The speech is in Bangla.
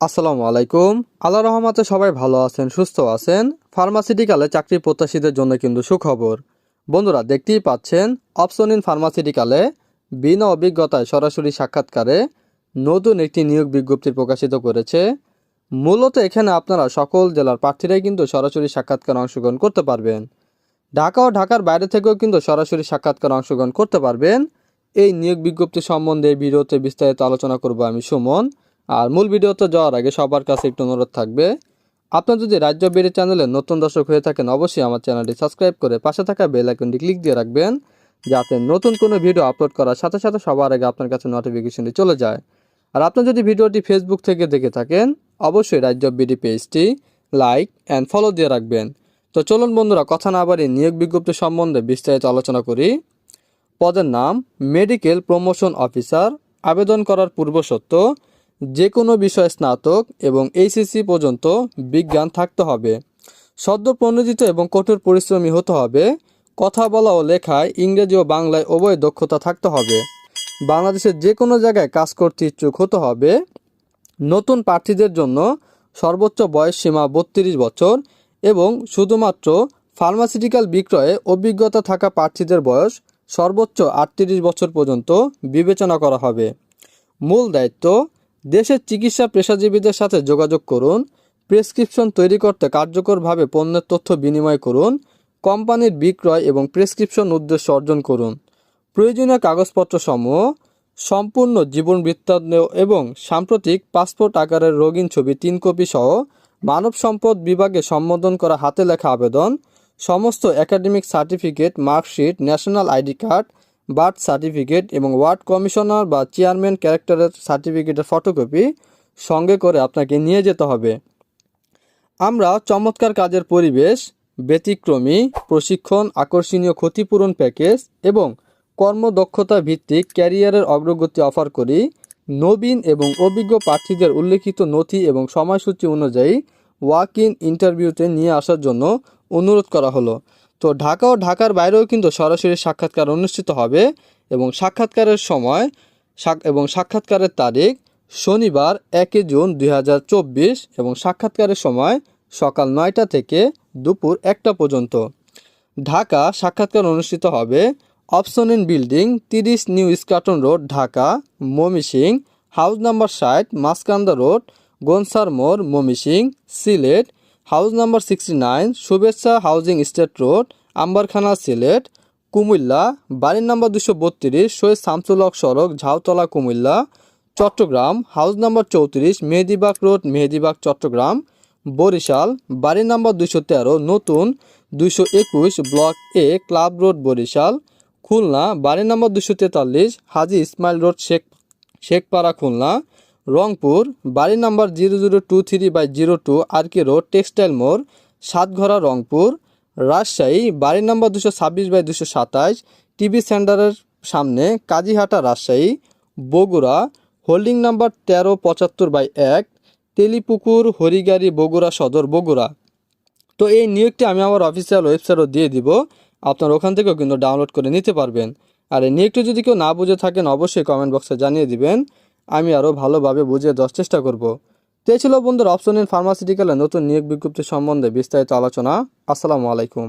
আসসালামু আলাইকুম। আল্লাহ রহমতে সবাই ভালো আছেন, সুস্থ আছেন। ফার্মাসিউটিক্যালে চাকরি প্রত্যাশীদের জন্য কিন্তু সুখবর। বন্ধুরা, দেখতেই পাচ্ছেন, অপশন ইন ফার্মাসিউটিক্যালে বিনা অভিজ্ঞতায় সরাসরি সাক্ষাৎকারে নতুন একটি নিয়োগ বিজ্ঞপ্তি প্রকাশিত করেছে। মূলত এখানে আপনারা সকল জেলার প্রার্থীরাই কিন্তু সরাসরি সাক্ষাৎকার অংশগ্রহণ করতে পারবেন। ঢাকা ও ঢাকার বাইরে থেকেও কিন্তু সরাসরি সাক্ষাৎকার অংশগ্রহণ করতে পারবেন। এই নিয়োগ বিজ্ঞপ্তি সম্বন্ধে ভিডিওতে বিস্তারিত আলোচনা করব আমি সুমন। আর মূল ভিডিওতে যাওয়ার আগে সবার কাছে একটু অনুরোধ থাকবে, আপনার যদি রাজ্য বেড়ে চ্যানেলে নতুন দর্শক হয়ে থাকেন, অবশ্যই আমার চ্যানেলটি সাবস্ক্রাইব করে পাশে থাকা বেল আইকনটি ক্লিক দিয়ে রাখবেন, যাতে নতুন কোনো ভিডিও আপলোড করার সাথে সাথে সবার আগে আপনার কাছে নোটিফিকেশনটি চলে যায়। আর আপনি যদি ভিডিওটি ফেসবুক থেকে দেখে থাকেন, অবশ্যই রাজ্য বিডি পেজটি লাইক অ্যান্ড ফলো দিয়ে রাখবেন। তো চলুন বন্ধুরা, কথা না বাড়ি নিয়োগ বিজ্ঞপ্তি সম্বন্ধে বিস্তারিত আলোচনা করি। পদের নাম মেডিকেল প্রমোশন অফিসার আবেদন করার পূর্ব পূর্বশর্ত যে কোনো বিষয়ে স্নাতক এবং এইচএসসি পর্যন্ত বিজ্ঞান থাকতে হবে। সদ্য প্রণোদিত এবং কঠোর পরিশ্রমী হতে হবে। কথা বলা ও লেখায় ইংরেজি ও বাংলায় উভয় দক্ষতা থাকতে হবে। বাংলাদেশের যে কোনো জায়গায় কাজ করতে ইচ্ছুক হতে হবে। নতুন প্রার্থীদের জন্য সর্বোচ্চ বয়স সীমা বত্রিশ বছর এবং শুধুমাত্র ফার্মাসিউটিক্যাল বিক্রয়ে অভিজ্ঞতা থাকা প্রার্থীদের বয়স সর্বোচ্চ আটত্রিশ বছর পর্যন্ত বিবেচনা করা হবে। মূল দায়িত্ব দেশের চিকিৎসা পেশাজীবীদের সাথে যোগাযোগ করুন, প্রেসক্রিপশন তৈরি করতে কার্যকরভাবে পণ্যের তথ্য বিনিময় করুন, কোম্পানির বিক্রয় এবং প্রেসক্রিপশন উদ্দেশ্য অর্জন করুন। প্রয়োজনীয় কাগজপত্র সমূহ, সম্পূর্ণ জীবন বৃত্তান্ত এবং সাম্প্রতিক পাসপোর্ট আকারের রঙিন ছবি, তিন কপি সহ মানব সম্পদ বিভাগে সম্বোধন করা হাতে লেখা আবেদন, সমস্ত academic certificate, marksheet, national ID card birth certificate এবং ওয়ার্ড কমিশনার বা চেয়ারম্যান ক্যারেক্টারের সার্টিফিকেটের ফটোকপি সঙ্গে করে আপনাকে নিয়ে যেতে হবে। আমরা চমৎকার কাজের পরিবেশ, ব্যতিক্রমী, প্রশিক্ষণ, আকর্ষণীয় ক্ষতিপূরণ প্যাকেজ এবং কর্মদক্ষতা ভিত্তিক ক্যারিয়ারের অগ্রগতি অফার করি। নবীন এবং অভিজ্ঞ প্রার্থীদের উল্লেখিত নথি এবং সময়সূচি অনুযায়ী ওয়াক ইন ইন্টারভিউতে নিয়ে আসার জন্য অনুরোধ করা হলো। তো ঢাকা ও ঢাকার বাইরেও কিন্তু সরাসরি সাক্ষাৎকার অনুষ্ঠিত হবে এবং সাক্ষাৎকারের সময় এবং সাক্ষাৎকারের তারিখ শনিবার একই জুন দু হাজার চব্বিশ এবং সাক্ষাৎকারের সময় সকাল নয়টা থেকে দুপুর একটা পর্যন্ত। ঢাকা সাক্ষাৎকার অনুষ্ঠিত হবে অপশন ইন বিল্ডিং তিরিশ new Eskaton road, Dhaka Mymensingh house number ষাট মাসকান্দা রোড, গনসার মোড় Mymensingh Sylhet house number sixty nine, Shubhechha housing estate road, Amberkhana Sylhet, Comilla. বাড়ির নাম্বার দুশো বত্রিশ, সৈয়দ শামসুল হক সড়ক, ঝাউতলা, কুমিল্লা। চট্টগ্রাম, হাউস নাম্বার চৌত্রিশ, মেহেদিবাগ রোড, মেহেদিবাগ, চট্টগ্রাম। বরিশাল বাড়ি নাম্বার দুশো তেরো, নতুন দুইশো একুশ, block A, club road, Barishal. Khulna বাড়ি নাম্বার দুশো তেতাল্লিশ, হাজি ইসমাইল রোড, শেখ শেখপাড়া, খুলনা। রংপুর, বাড়ি number zero zero two three by zero two R K road, textile মোড়, সাতঘরা রংপুর, রাজশাহী, বাড়ি নাম্বার দুশো ছাব্বিশ বাই দুশো সাতাশ, টিভি সেন্টারের সামনে কাজীহাটা, রাজশাহী, বগুড়া, হোল্ডিং নাম্বার তেরো পঁচাত্তর বাই এক, তেলিপুকুর, হরিগাড়ি, বগুড়া সদর, বগুড়া। তো এই নিয়োগটি আমি আমার অফিসিয়াল ওয়েবসাইটও দিয়ে দিব, আপনার ওখান থেকেও কিন্তু ডাউনলোড করে নিতে পারবেন। আর এই নিয়োগটি যদি কেউ না বুঝে থাকেন, অবশ্যই কমেন্ট বক্সে জানিয়ে দিবেন। আমি আরও ভালোভাবে বুঝে দেওয়ার চেষ্টা করব। তে ছিল বন্ধুর অপশন ইন নতুন নিয়োগ বিজ্ঞপ্তি সম্বন্ধে বিস্তারিত আলোচনা। আসসালামু আলাইকুম।